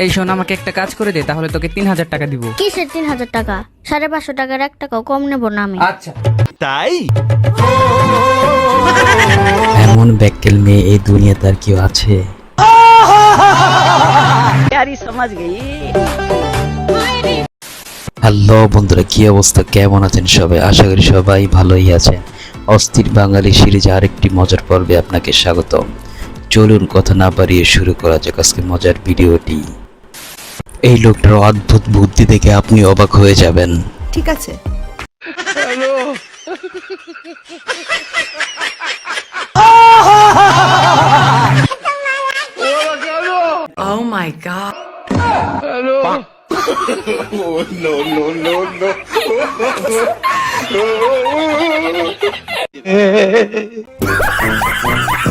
এই শোন আমাকে একটা কাজ করে দে তাহলে তোকে তিন হাজার টাকা দিব। কিসের তিন হাজার টাকা? সাড়ে পাঁচশো টাকার এক টাকাও কম নেব না আমি। আচ্ছা। তাই? এমন ব্যাককেল মেয়ে এই দুনিয়াতে আর কেউ আছে? হ্যালো বন্ধুরা কি অবস্থা? কেমন আছেন সবাই? আশা করি সবাই ভালোই আছেন। অস্থির বাঙালি সিরিজ আরেকটি মজার পর্বে আপনাকে স্বাগত চলুন কথা না বাড়িয়ে শুরু করা যাক আজকে মজার ভিডিওটি। এই লোকটার অদ্ভুত বুদ্ধি দেখে আপনি অবাক হয়ে যাবেন। ঠিক আছে। Oh my god.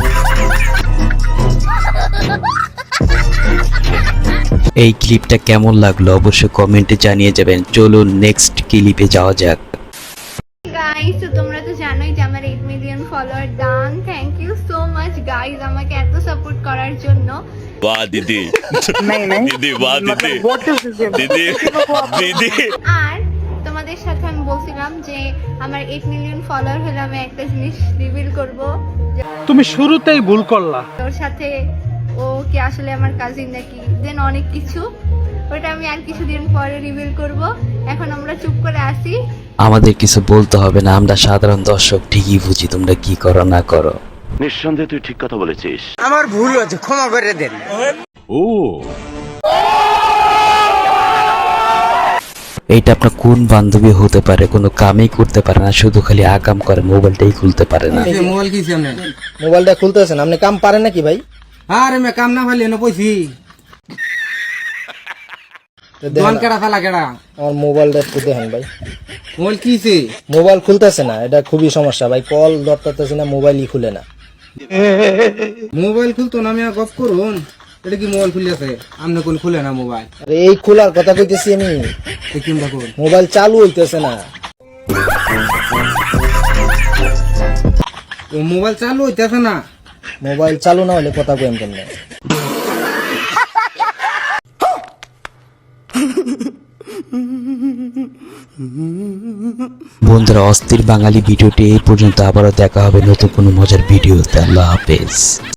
এই ক্লিপটা কেমন লাগলো অবশ্যই কমেন্টে জানিয়ে যাবেন চলুন নেক্সট ক্লিপে যাওয়া যাক গাইস তো তোমরা তো জানোই যে আমার 8 million follower done thank you so much guys আমাকে এত সাপোর্ট করার জন্য वाह दीदी दीदी वाह दीदी दीदी दीदी আর তোমাদের সাথে আমি বলছিলাম যে আমার 8 মিলিয়ন ফলোয়ার হলে আমি একটা জিনিস রিভিল করব যে তুমি শুরুতেই ভুল করলা ওর সাথে ও কি আসলে আমার কাজিন নাকি? দেন অনেক কিছু। ওটা আমি আর কিছুদিন পরে রিভিল করব। এখন আমরা চুপ করে আসি আমাদের কিছু বলতে হবে না আমরা সাধারণ দর্শক ঠিকই বুঝি তোমরা কি করো না করো। নিঃসন্দেহে তুই ঠিক কথা বলেছিস। আমার ভুল হয়েছে ক্ষমা করে দেন। ও। এইটা আপনার কোন বান্ধবী হতে পারে কোনো কামই করতে পারে না শুধু খালি আকাম করে মোবাইলটাই খুলতে পারে না। মোবাইল কি মোবাইলটা খুলতেছেন আপনি কাম পারেন নাকি ভাই? আরে মে কাম না পাইলে না পয়সি তো কেডা ফালা কেডা? আমার মোবাইলটা একটু দেখেন ভাই। মোবাইল কিছে মোবাইল খুলতেছে না এটা খুবই সমস্যা ভাই। কল ধরতেছে না মোবাইলই খুলে না। মোবাইল খুলতো না আমি গপ করুন। এটা কি মোবাইল খুলে আছে আমনে কোন খুলে না মোবাইল। আরে এই খোলার কথা কইতেছি আমি। মোবাইল চালু হইতেছে না। মোবাইল চালু হইতেছে না? মোবাইল চালু না হলে কথা কইম কেমনে? বন্ধুরা, অস্থির বাঙালি ভিডিওটি এই পর্যন্ত। আবারও দেখা হবে নতুন কোনো মজার ভিডিওতে। আল্লাহ হাফেজ।